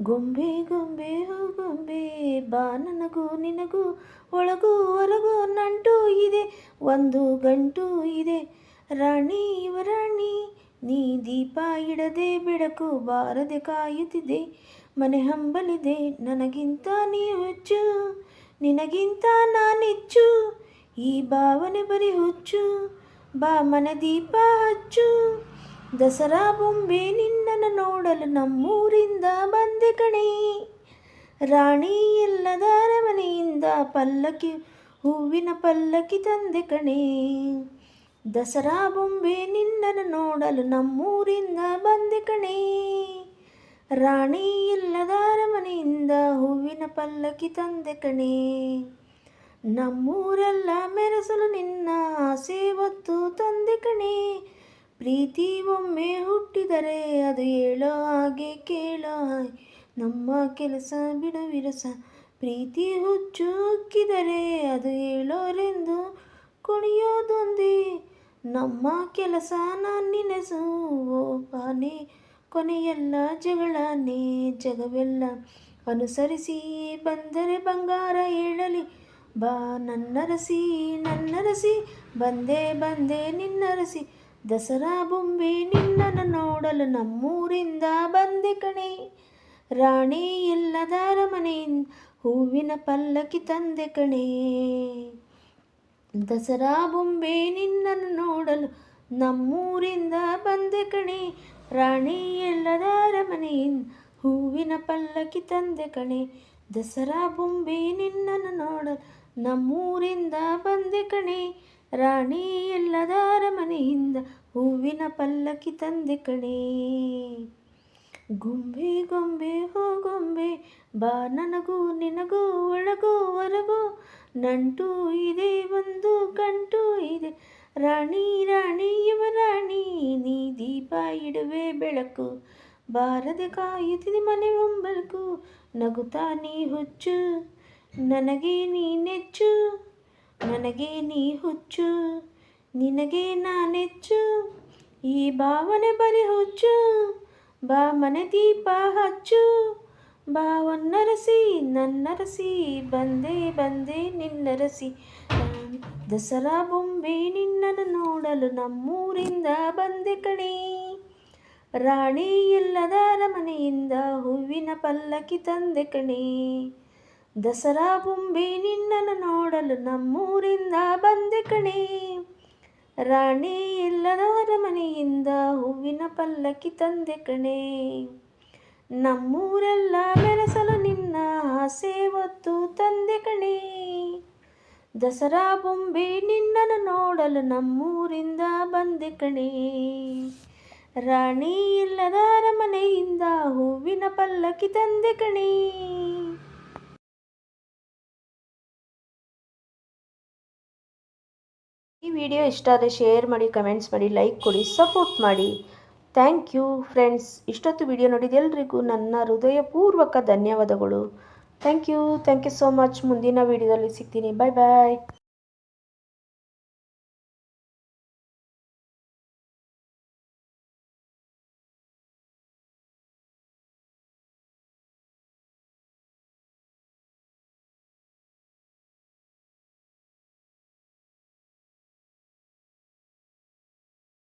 ಗೊಂಬೆ ಗೊಂಬೆ, ಹೂ, ಗೊಂಬೆ, ಬಾ ನನಗೂ, ನಿನಗೂ, ಒಳಗೂ, ಹೊರಗೂ ನಂಟು ಇದೆ, ಒಂದು ಗಂಟು ಇದೆ. ರಾಣಿ ರಾಣಿ, ನೀ ದೀಪ ಇಡದೆ ಬೆಳಕು ಬಾರದೆ ಕಾಯುತ್ತಿದೆ. ಮನೆ ಹಂಬಲಿದೆ, ನನಗಿಂತ ನೀ ಹುಚ್ಚು, ನಿನಗಿಂತ ನಾನಿಚ್ಚು, ಈ ಭಾವನೆ ಬರಿ ಹುಚ್ಚು, ಬಾ ಮನೆ ದೀಪ ಹಚ್ಚು. ದಸರಾ ಬೊಂಬೆ ನಿನ್ನನ್ನು ನೋಡಲು ನಮ್ಮೂರಿಂದ ಬಂದೆ ಕಣೆ. ರಾಣಿ ಇಲ್ಲದ ಅರಮನೆಯಿಂದ ಪಲ್ಲಕ್ಕಿ, ಹೂವಿನ ಪಲ್ಲಕ್ಕಿ ತಂದೆ ಕಣೆ. ದಸರಾ ಬೊಂಬೆ ನಿನ್ನನ್ನು ನೋಡಲು ನಮ್ಮೂರಿಂದ ಬಂದೆ ಕಣೆ. ರಾಣಿ ಇಲ್ಲದ ಅರಮನೆಯಿಂದ ಹೂವಿನ ಪಲ್ಲಕ್ಕಿ ತಂದೆ ಕಣೆ. ನಮ್ಮೂರೆಲ್ಲ ಮೆರೆಸಲು ನಿನ್ನ ಆಸೆ ಹೊತ್ತು ತಂದೆ ಕಣೆ. ಪ್ರೀತಿ ಒಮ್ಮೆ ಹುಟ್ಟಿದರೆ ಅದು ಹೇಳೋ ಹಾಗೆ ಕೇಳೋ ನಮ್ಮ ಕೆಲಸ ಬಿಡವಿರಸ, ಪ್ರೀತಿ ಹುಚ್ಚು ಉಕ್ಕಿದರೆ ಅದು ಹೇಳೋರೆಂದು ಕುಣಿಯೋದೊಂದೇ. ನಮ್ಮ ಕೆಲಸ ನೆನೆಸು, ಓ ಬಾನೆ ಕೊನೆಯೆಲ್ಲ ಜಗಳಾನೇ, ಜಗವೆಲ್ಲ ಅನುಸರಿಸಿ ಬಂದರೆ ಬಂಗಾರ ಹೇಳಲಿ. ಬಾ ನನ್ನರಸಿ ನನ್ನರಸಿ, ಬಂದೆ ಬಂದೆ ನಿನ್ನರಸಿ. ದಸರಾ ಬೊಂಬೆ ನಿನ್ನನ್ನು ನೋಡಲು ನಮ್ಮೂರಿಂದ ಬಂದೆ ಕಣೆ. ರಾಣಿ ಇಲ್ಲದ ಅರಮನೆಯಿಂದ ಹೂವಿನ ಪಲ್ಲಕ್ಕಿ ತಂದೆ ಕಣೆ. ದಸರಾ ಬೊಂಬೆ ನಿನ್ನನ್ನು ನೋಡಲು ನಮ್ಮೂರಿಂದ ಬಂದೆ ಕಣೆ. ರಾಣಿ ಇಲ್ಲದ ಅರಮನೆಯಿಂದ ಹೂವಿನ ಪಲ್ಲಕ್ಕಿ ತಂದೆ ಕಣೆ. ದಸರಾ ಬೊಂಬೆ ನಿನ್ನನ್ನು ನೋಡಲು ನಮ್ಮೂರಿಂದ ಬಂದೆ ಕಣೆ. ರಾಣಿ ಇಲ್ಲದ ಅರಮನೆಯಿಂದ ಹೂವಿನ ಪಲ್ಲಕ್ಕಿ ತಂದೆ ಕಣೆ. ಗೊಂಬೆ ಗೊಂಬೆ, ಹೋ ಗೊಂಬೆ, ಬಾ ನನಗೂ, ನಿನಗೂ, ಒಳಗೂ, ಹೊರಗೂ, ನಂಟು ಇದೆ, ಒಂದು ಕಂಟು ಇದೆ. ರಾಣಿ ರಾಣಿ ಯುವರಾಣಿ ನೀ ದೀಪ ಇಡುವೆ ಬೆಳಕು, ಬಾರದೆ ಕಾಯುತ್ತಿದೆ ಮನೆ ಒಂಬಳಕು ನಗುತ್ತಾ ನೀ ಹುಚ್ಚು, ನನಗೆ ನೀ ನೆಚ್ಚು. ನನಗೆ ನೀ ಹುಚ್ಚು, ನಿನಗೆ ನಾನೆಚ್ಚು, ಈ ಭಾವನೆ ಬರಿ ಹುಚ್ಚು, ಬಾ ಮನೆ ದೀಪ ಹಚ್ಚು, ಬಾ ಒನ್ನರಸಿ, ನನ್ನರಸಿ, ಬಂದೆ ಬಂದೆ ನಿನ್ನರಸಿ. ದಸರಾ ಬೊಂಬೆ ನಿನ್ನನ್ನು ನೋಡಲು ನಮ್ಮೂರಿಂದ ಬಂದೆ ಕಣೆ. ರಾಣಿ ಇಲ್ಲದ ಅರಮನೆಯಿಂದ ಹೂವಿನ ಪಲ್ಲಕ್ಕಿ ತಂದೆ ಕಣೆ. ದಸರಾ ಬೊಂಬೆ ನಿನ್ನನ್ನು ನೋಡಲು ನಮ್ಮೂರಿಂದ ಬಂದೆ ಕಣೆ. ರಾಣಿ ಇಲ್ಲದ ಮನೆಯಿಂದ ಹೂವಿನ ಪಲ್ಲಕ್ಕಿ ತಂದೆ ಕಣೆ. ನಮ್ಮೂರೆಲ್ಲ ಮೆರೆಸಲು ನಿನ್ನ ಆಸೆ ಹೊತ್ತು ತಂದೆ ಕಣೆ. ದಸರಾ ಬೊಂಬೆ ನಿನ್ನನ್ನು ನೋಡಲು ನಮ್ಮೂರಿಂದ ಬಂದೆ ಕಣೆ. ರಾಣಿ ಇಲ್ಲದ ಅರಮನೆಯಿಂದ ಹೂವಿನ ಪಲ್ಲಕ್ಕಿ ತಂದೆ ಕಣೆ. ವಿಡಿಯೋ ಇಷ್ಟ ಆದರೆ ಶೇರ್ ಮಾಡಿ ಕಮೆಂಟ್ಸ್ ಮಾಡಿ ಲೈಕ್ ಕೊಡಿ ಸಪೋರ್ಟ್ ಮಾಡಿ. ಥ್ಯಾಂಕ್ ಯು ಫ್ರೆಂಡ್ಸ್ ಇಷ್ಟೊತ್ತು ವಿಡಿಯೋ ನೋಡಿದ ಎಲ್ರಿಗೂ ನನ್ನ ಹೃದಯಪೂರ್ವಕ ಧನ್ಯವಾದಗಳು. Thank you thank you so much ಮುಂದಿನ ವಿಡಿಯೋದಲ್ಲಿ ಸಿಗ್ತೀನಿ. ಬಾಯ್ ಬಾಯ್